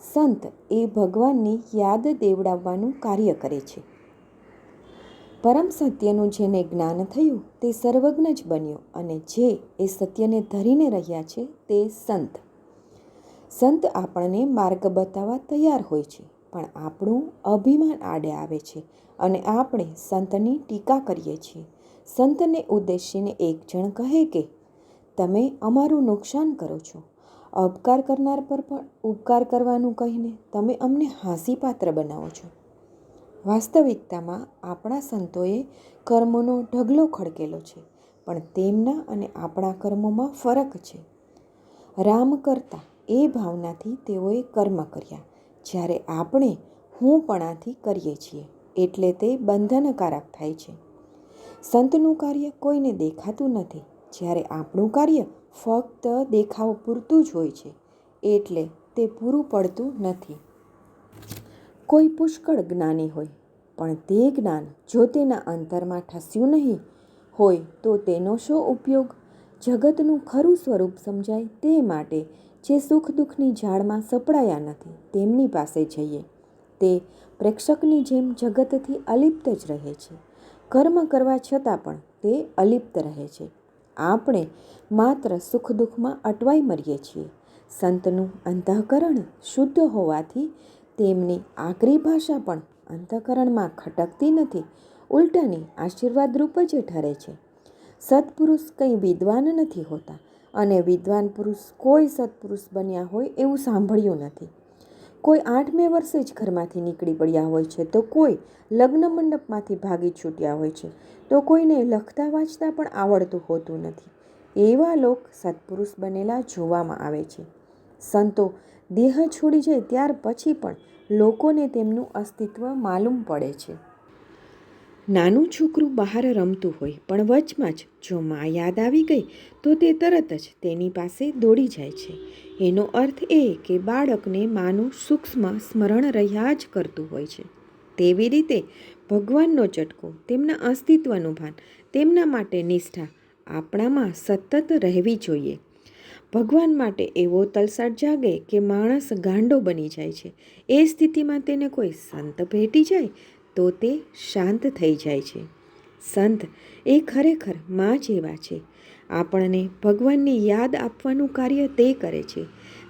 સંત એ ભગવાનની યાદ દેવડાવવાનું કાર્ય કરે છે. પરમ સત્યનું જેને જ્ઞાન થયું તે સર્વજ્ઞ જ બન્યો અને જે એ સત્યને ધરીને રહ્યા છે તે સંત. સંત આપણને માર્ગ બતાવવા તૈયાર હોય છે, પણ આપણું અભિમાન આડે આવે છે અને આપણે સંતની ટીકા કરીએ છીએ. સંતને ઉદ્દેશીને એક જણ કહે કે, તમે અમારું નુકસાન કરો છો અપકાર કરનાર પર પણ ઉપકાર કરવાનું કહીને તમે અમને હાંસીપાત્ર બનાવો છો. વાસ્તવિકતામાં આપણા સંતોએ કર્મોનો ઢગલો ખડકેલો છે, પણ તેમના અને આપણા કર્મોમાં ફરક છે. રામ કરતા એ ભાવનાથી તેઓએ કર્મ કર્યા, જ્યારે આપણે હુંપણાથી કરીએ છીએ, એટલે તે બંધનકારક થાય છે. સંતનું કાર્ય કોઈને દેખાતું નથી જ્યારે આપણું કાર્ય ફક્ત દેખાવ પૂરતું જ હોય છે, એટલે તે પૂરું પડતું નથી. કોઈ પુષ્કળ જ્ઞાની હોય, પણ તે જ્ઞાન જો તેના અંતરમાં ઠસ્યું નહીં હોય, તો તેનો શો ઉપયોગ? જગતનું ખરું સ્વરૂપ સમજાય તે માટે જે સુખ દુઃખની ઝાડમાં સપડાયા નથી, તેમની પાસે જઈએ. તે પ્રેક્ષકની જેમ જગતથી અલિપ્ત જ રહે છે. કર્મ કરવા છતાં પણ તે અલિપ્ત રહે છે. આપણે માત્ર સુખ દુઃખમાં અટવાઈ મરીએ છીએ. સંતનું અંતઃકરણ શુદ્ધ હોવાથી તેમની આકરી ભાષા પણ અંતઃકરણમાં ખટકતી નથી, ઉલટાની આશીર્વાદરૂપ જ ઠરે છે. સત્પુરુષ કંઈ વિદ્વાન નથી હોતા અને વિદ્વાન પુરુષ કોઈ સત્પુરુષ બન્યા હોય એવું સાંભળ્યું નથી. કોઈ આઠમે વર્ષે જ ઘરમાંથી નીકળી પડ્યા હોય છે, તો કોઈ લગ્ન મંડપમાંથી ભાગી છૂટ્યા હોય છે, તો કોઈને લખતા વાંચતા પણ આવડતું હોતું નથી. એવા લોક સત્પુરુષ બનેલા જોવામાં આવે છે. સંતો દેહ છોડી જાય ત્યાર પછી પણ લોકોને તેમનું અસ્તિત્વ માલુમ પડે છે. નાનું છોકરું બહાર રમતું હોય, પણ વચમાં જ જો મા યાદ આવી ગઈ, તો તે તરત જ તેની પાસે દોડી જાય છે. એનો અર્થ એ કે બાળકને માનું સૂક્ષ્મ સ્મરણ રહ્યા જ કરતું હોય છે. તેવી રીતે ભગવાનનો ચટકો તેમના અસ્તિત્વનું ભાન, તેમના માટે નિષ્ઠા આપણામાં સતત રહેવી જોઈએ. ભગવાન માટે એવો તલસાટ જાગે કે માણસ ગાંડો બની જાય છે. એ સ્થિતિમાં તેને કોઈ સંત ભેટી જાય તો તે શાંત થઈ જાય છે. સંત, એ ખરેખર મા જેવા છે. આપણને ભગવાનની યાદ આપવાનું કાર્ય તે કરે છે.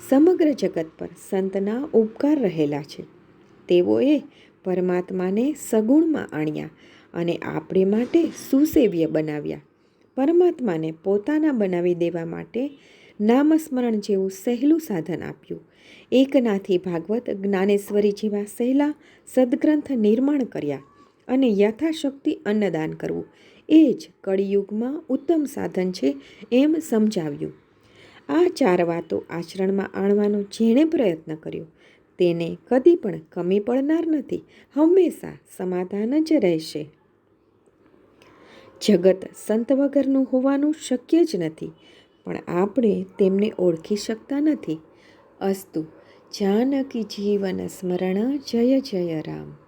સમગ્ર જગત પર સંતના ઉપકાર રહેલા છે. તેઓએ પરમાત્માને સગુણમાં આણ્યા અને આપણે માટે સુસેવ્ય બનાવ્યા. પરમાત્માને પોતાના બનાવી દેવા માટે નામસ્મરણ જેવું સહેલું સાધન આપ્યું. એકનાથી ભાગવત, જ્ઞાનેશ્વરી જેવા સહેલા સદગ્રંથ નિર્માણ કર્યા અને યથાશક્તિ અન્નદાન કરવું. એ જ કળિયુગમાં ઉત્તમ સાધન છે એમ સમજાવ્યું. આ ચાર વાતો આચરણમાં આણવાનો જેણે પ્રયત્ન કર્યો, તેને કદી પણ કમી પડનાર નથી, હંમેશા સમાધાન જ રહેશે. જગત સંત વગરનું હોવાનું શક્ય જ નથી. પણ આપણે તેમને ઓળખી શકતા નથી. અસ્તુ જાનકી જીવન સ્મરણ જય જય રામ.